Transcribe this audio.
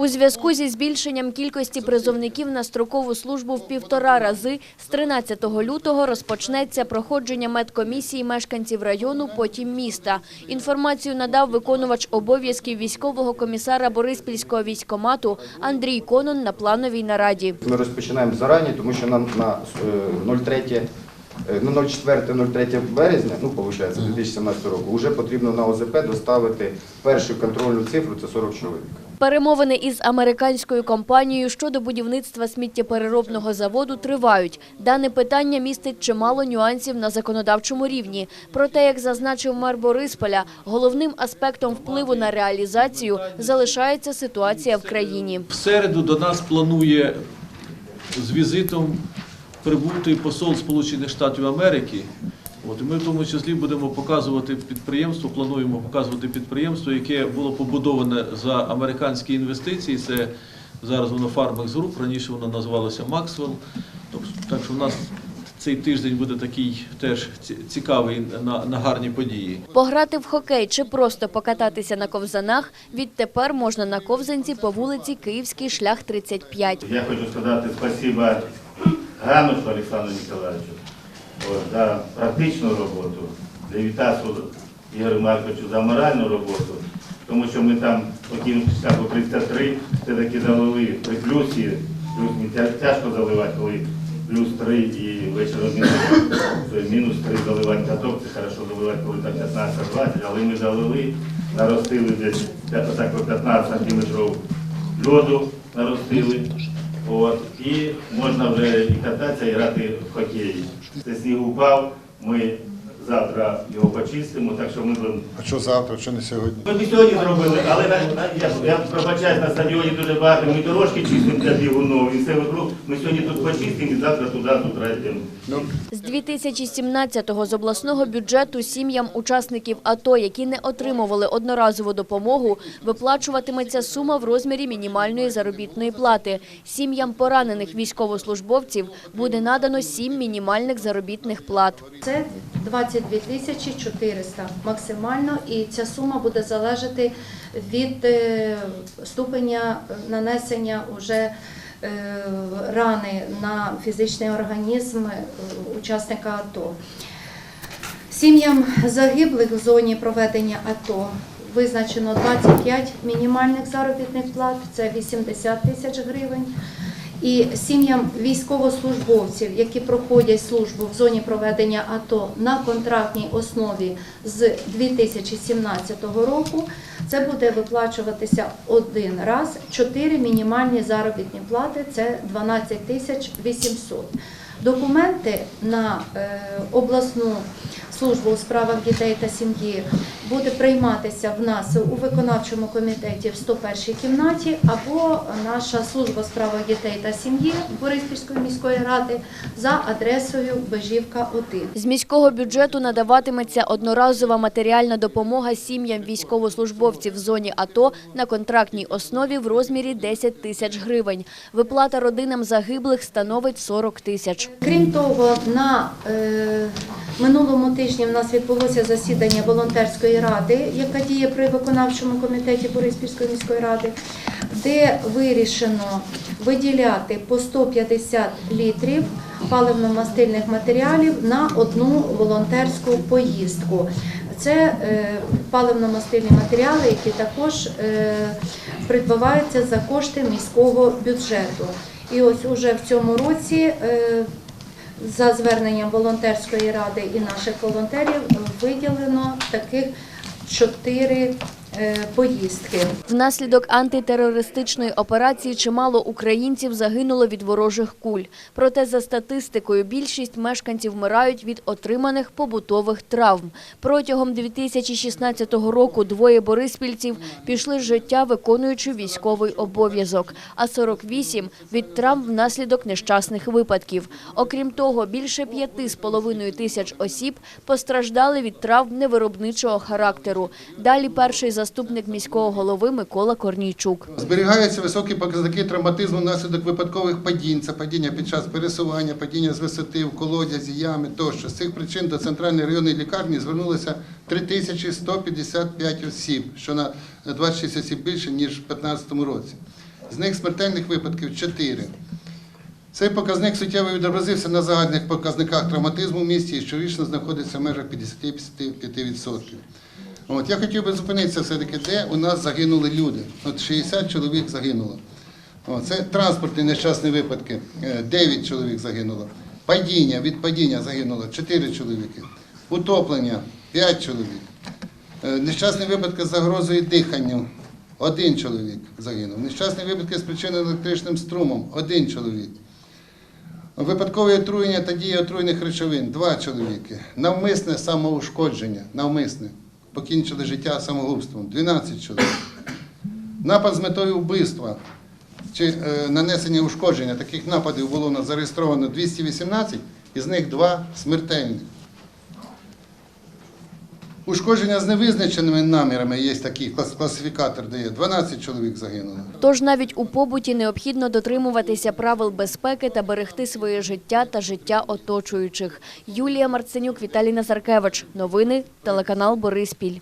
У зв'язку зі збільшенням кількості призовників на строкову службу в півтора рази з 13 лютого розпочнеться проходження медкомісії мешканців району, потім міста. Інформацію надав виконувач обов'язків військового комісара Бориспільського військкомату Андрій Конон на плановій нараді. Ми розпочинаємо зарані, тому що нам на е, 03, е, ну, 04-03 березня, ну, виходить, 2017 року, вже потрібно на ОЗП доставити першу контрольну цифру, це 40 чоловік. Перемовини із американською компанією щодо будівництва сміттєпереробного заводу тривають. Дане питання містить чимало нюансів на законодавчому рівні. Проте, як зазначив мер Борисполя, головним аспектом впливу на реалізацію залишається ситуація в країні. В середу до нас планує з візитом прибути посол Сполучених Штатів Америки. От, і ми в тому числі будемо показувати підприємство, плануємо показувати підприємство, яке було побудоване за американські інвестиції. Це зараз воно Farmex Group, раніше воно називалося Maxwell. Тобто, так що в нас цей тиждень буде такий теж цікавий на, на гарні події. Пограти в хокей чи просто покататися на ковзанах відтепер можна на ковзанці по вулиці Київський шлях 35. Я хочу сказати спасибо Ганушу Олександру Ніколаєвичу от, за практичну роботу, для Вітасу Ігорю Марковичу за моральну роботу, тому що ми там окинув шляху 33, все-таки залили при плюсі, плюс тяжко заливати, коли плюс 3 і вечором мінус, мінус 3 заливати каток, це хорошо заливати, коли там 15-20, але ми залили, наростили десь так, по 15 сантиметрів льоду наростили. От, і можна вже і кататися, і грати в хокей. Це сніг упав, ми завтра його почистимо, так що ми будемо. А що завтра, що не сьогодні? Ми б і сьогодні зробили, але на, на, я, я пробачаюсь, на стадіоні дуже багато, ми дорожки чистимо для бігунов, і все вокруг. Ми сьогодні тут почистимо і завтра туди, тут йдемо. Ну, З 2017-го з обласного бюджету сім'ям учасників АТО, які не отримували одноразову допомогу, виплачуватиметься сума в розмірі мінімальної заробітної плати. Сім'ям поранених військовослужбовців буде надано сім мінімальних заробітних плат. Це 22 тисячі 400 максимально, і ця сума буде залежати від е, ступеня нанесення уже е, рани на фізичний організм е, учасника АТО. Сім'ям загиблих в зоні проведення АТО визначено 25 мінімальних заробітних плат, це 80 тисяч гривень. І сім'ям військовослужбовців, які проходять службу в зоні проведення АТО на контрактній основі з 2017 року, це буде виплачуватися один раз. Чотири мінімальні заробітні плати це 12 тисяч 800. Документи на е, обласну службу у справах дітей та сім'ї буде прийматися в нас у виконавчому комітеті в 101 кімнаті або наша служба справах дітей та сім'ї Бориспільської міської ради за адресою Бежівка 1. З міського бюджету надаватиметься одноразова матеріальна допомога сім'ям військовослужбовців в зоні АТО на контрактній основі в розмірі 10 тисяч гривень. Виплата родинам загиблих становить 40 тисяч. Крім того, на е, минулому тижні в нас відбулося засідання волонтерської ради, яка діє при виконавчому комітеті Бориспільської міської ради, де вирішено виділяти по 150 літрів паливно-мастильних матеріалів на одну волонтерську поїздку. Це е, паливно-мастильні матеріали, які також е, придбаваються за кошти міського бюджету. І ось уже в цьому році е, за зверненням волонтерської ради і наших волонтерів виділено таких чотири поїздки. Внаслідок антитерористичної операції чимало українців загинуло від ворожих куль. Проте за статистикою більшість мешканців вмирають від отриманих побутових травм. Протягом 2016 року двоє бориспільців пішли з життя, виконуючи військовий обов'язок, а 48 – від травм внаслідок нещасних випадків. Окрім того, більше п'яти з половиною тисяч осіб постраждали від травм невиробничого характеру. Далі перший заступник міського голови Микола Корнійчук. зберігаються високі показники травматизму внаслідок випадкових падінь, це падіння під час пересування, падіння з висоти, в колодязі, ями тощо. З цих причин до центральної районної лікарні звернулося 3155 осіб, що на 26 осіб більше, ніж в 2015 році. З них смертельних випадків 4. Цей показник суттєво відобразився на загальних показниках травматизму в місті і щорічно знаходиться в межах 50-55%. От, я хотів би зупинитися все-таки, де у нас загинули люди. От 60 чоловік загинуло. О, це транспортні нещасні випадки. Е, 9 чоловік загинуло. Падіння, від падіння загинуло 4 чоловіки. Утоплення 5 чоловік. Е, Нещасні випадки з загрозою диханню. Один чоловік загинув. Нещасні випадки з причиною електричним струмом. Один чоловік. Випадкове отруєння та дія отруйних речовин два чоловіки. Навмисне самоушкодження, навмисне. Покінчили життя самогубством 12 чоловік. Напад з метою вбивства чи е, нанесення ушкодження. Таких нападів було зареєстровано 218, із них два смертельних. Ушкодження з невизначеними намірами є такий клас- класифікатор, є 12 чоловік загинуло. Тож навіть у побуті необхідно дотримуватися правил безпеки та берегти своє життя та життя оточуючих. Юлія Марценюк, Віталій Назаркевич. Новини телеканал Бориспіль.